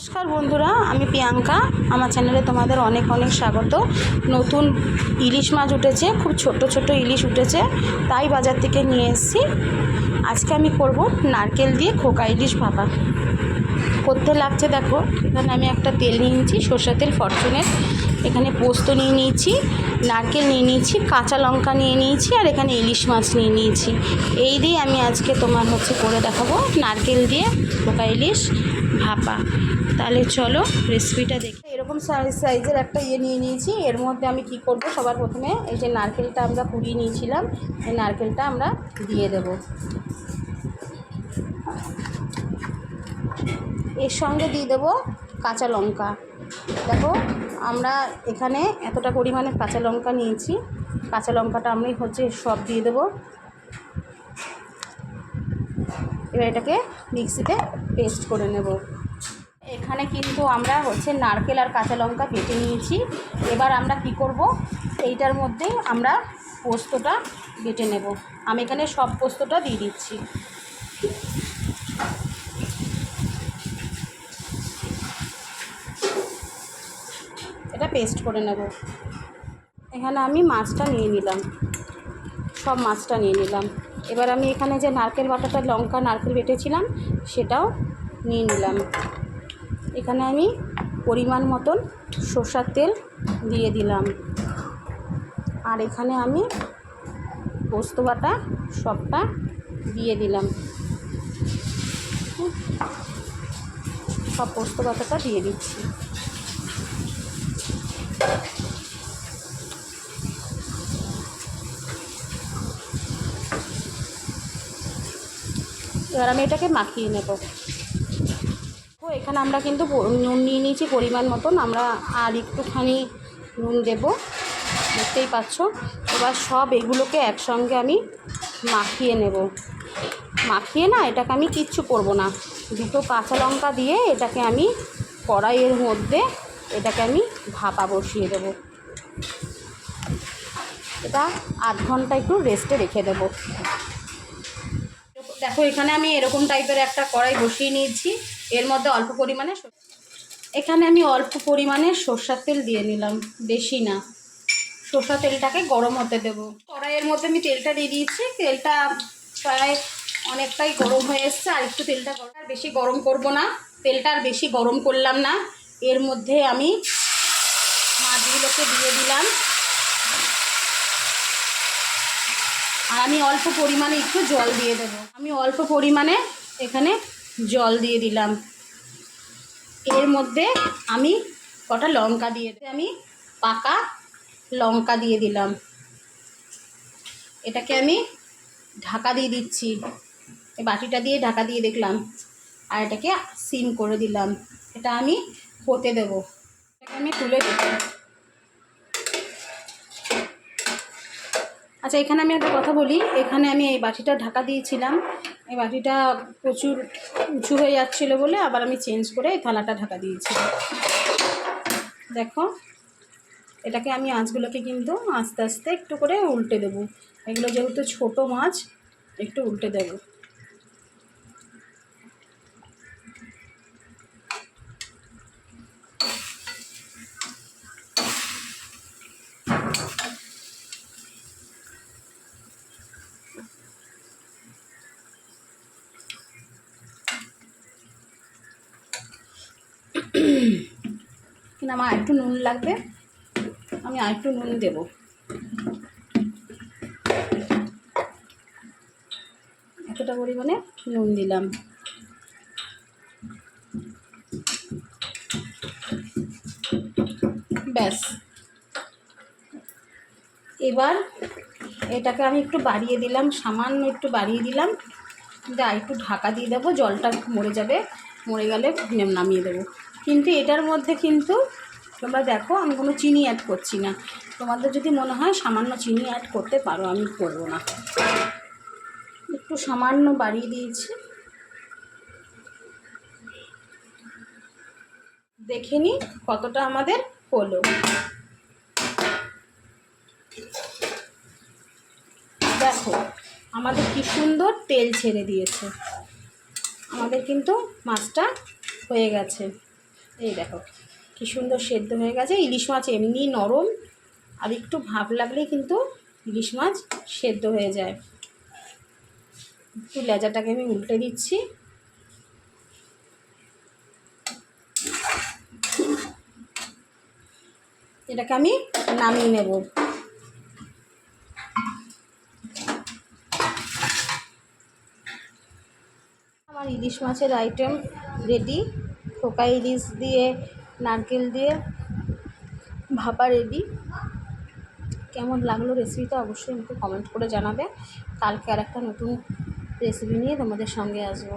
নমস্কার বন্ধুরা, আমি প্রিয়াঙ্কা। আমার চ্যানেলে তোমাদের অনেক অনেক স্বাগত। নতুন ইলিশ মাছ উঠেছে, খুব ছোট ছোট ইলিশ উঠেছে, তাই বাজার থেকে নিয়ে এসেছি। আজকে আমি করব নারকেল দিয়ে খোকা ইলিশ ভাপা। করতে লাগছে, দেখো। এখানে আমি একটা তেল নিয়েছি, সর্ষের তেল, ফরচুনের। এখানে পোস্ত নিয়ে নিয়েছি, নারকেল নিয়ে নিয়েছি, কাঁচা লঙ্কা নিয়ে নিয়েছি আর এখানে ইলিশ মাছ নিয়ে নিয়েছি। এই দিয়ে আমি আজকে তোমার হচ্ছে করে দেখাবো নারকেল দিয়ে খোকা ইলিশ ভাপা। তাহলে চলো রেসিপিটা দেখি। এরকম সাইজ সাইজের একটা ইয়ে নিয়ে নিয়েছি। এর মধ্যে আমি কি করব? সবার প্রথমে এই যে নারকেলটা আমরা পুড়িয়ে নিয়েছিলাম, এই নারকেলটা আমরা দিয়ে দেব। এর সঙ্গে দিয়ে দেবো কাঁচা লঙ্কা। দেখো, আমরা এখানে এতটা পরিমাণে কাঁচা লঙ্কা নিয়েছি। কাঁচা লঙ্কাটা আমি হচ্ছে সব দিয়ে দেবো। এবার এটাকে মিক্সিতে পেস্ট করে নেব। এখানে কিন্তু আমরা হচ্ছে নারকেল আর কাঁচা লঙ্কা বেটে নিয়েছি। এবার আমরা কি করব? এইটার মধ্যে আমরা পোস্তটা বেটে নেব। আমি এখানে সব পোস্তটা দিয়ে দিচ্ছি। এটা পেস্ট করে নেব। এখানে আমি মাছটা নিয়ে নিলাম। সব মাছটা নিয়ে নিলাম। এবার আমি এখানে যে নারকেল বাটাটা, লঙ্কা, নারকেল বেটেছিলাম, সেটাও নিয়ে নিলাম। এখানে আমি পরিমাণ মতন সর্ষার তেল দিয়ে দিলাম। আর এখানে আমি পোস্ত বাটা সবটা দিয়ে দিলাম। সব পোস্ত বাটাটা দিয়ে দিচ্ছি। এবার আমি এটাকে মাখিয়ে নেব। তো এখানে আমরা কিন্তু নুন নিয়ে নিয়েছি পরিমাণ মতন। আমরা আর একটুখানি নুন দেব, দেখতেই পাচ্ছ। এবার সব এগুলোকে একসঙ্গে আমি মাখিয়ে নেব। মাখিয়ে না, এটাকে আমি কিচ্ছু করব না। দুটো কাঁচা লঙ্কা দিয়ে এটাকে আমি কড়াইয়ের মধ্যে এটাকে আমি ভাপা বসিয়ে দেব। এটা আধ ঘণ্টা একটু রেস্টে রেখে দেবো। দেখো, এখানে আমি এরকম টাইপের একটা কড়াই বসিয়ে নিয়েছি। এর মধ্যে অল্প পরিমাণে এখানে আমি অল্প পরিমাণে সর্ষার তেল দিয়ে নিলাম, বেশি না। সর্ষা তেলটাকে গরম হতে দেবো। কড়াইয়ের মধ্যে আমি তেলটা দিয়ে দিয়েছি। তেলটা প্রায় অনেকটাই গরম হয়ে এসছে, আর একটু তেলটা আর বেশি গরম করব না। তেলটা আর বেশি গরম করলাম না। এর মধ্যে আমি মাছগুলোকে দিয়ে দিলাম। আর আমি অল্প পরিমাণে একটু জল দিয়ে দেবো। আমি অল্প পরিমাণে এখানে জল দিয়ে দিলাম। এর মধ্যে আমি কটা লঙ্কা দিয়ে আমি পাকা লঙ্কা দিয়ে দিলাম। এটাকে আমি ঢাকা দিয়ে দিচ্ছি। বাটিটা দিয়ে ঢাকা দিয়ে দেখলাম। আর এটাকে সিম করে দিলাম। এটা আমি হতে দেবো। আমি তুলে দেবো আচ্ছা এখানে আমি একটা কথা বলি। এখানে আমি এই বাটিটা ঢাকা দিয়েছিলাম। এই বাটিটা প্রচুর উঁচু হয়ে যাচ্ছিল বলে আবার আমি চেঞ্জ করে এই থালাটা ঢাকা দিয়েছি। দেখো, এটাকে আমি মাছগুলোকে কিন্তু আস্তে আস্তে একটু করে উল্টে দেবো। এগুলো যেহেতু ছোট মাছ, একটু উল্টে দেবো। কিন্তু আমার একটু নুন লাগবে। আমি আরেকটু নুন দেব। এতটা পরিমাণে নুন দিলাম। ব্যাস। এবার এটাকে আমি একটু বাড়িয়ে দিলাম, সামান্য একটু বাড়িয়ে দিলাম। আর একটু ঢাকা দিয়ে দেবো, জলটা মরে যাবে, মরে গেলে নামিয়ে দেবো। কিন্তু এটার মধ্যে কিন্তু তোমরা দেখো, আমি কোনো চিনি অ্যাড করছি না। তোমাদের যদি মনে হয় সামান্য চিনি অ্যাড করতে পারো, আমি করব না। একটু সামান্য বাড়িয়ে দিয়েছি। দেখে নিই কতটা আমাদের হলো। দেখো, আমাদের কি সুন্দর তেল ছেড়ে দিয়েছে। আমাদের কিন্তু মাছটা হয়ে গেছে। এই দেখো, কি সুন্দর সেদ্ধ হয়ে গেছে। ইলিশ মাছ এমনি নরম, আর একটু ভাপ লাগলেই কিন্তু ইলিশ মাছ সেদ্ধ হয়ে যায়। একটু লেজাটাকে আমি উল্টে দিচ্ছি। এটাকে আমি নামিয়ে নেব। আমার ইলিশ মাছের আইটেম রেডি খোকা ইলিশ দিয়ে, নারকেল দিয়ে ভাপা রেডি। কেমন লাগল রেসিপিটা অবশ্যই আমাকে কমেন্ট করে জানাবে। কালকে আর একটা নতুন রেসিপি নিয়ে তোমাদের সঙ্গে আসব।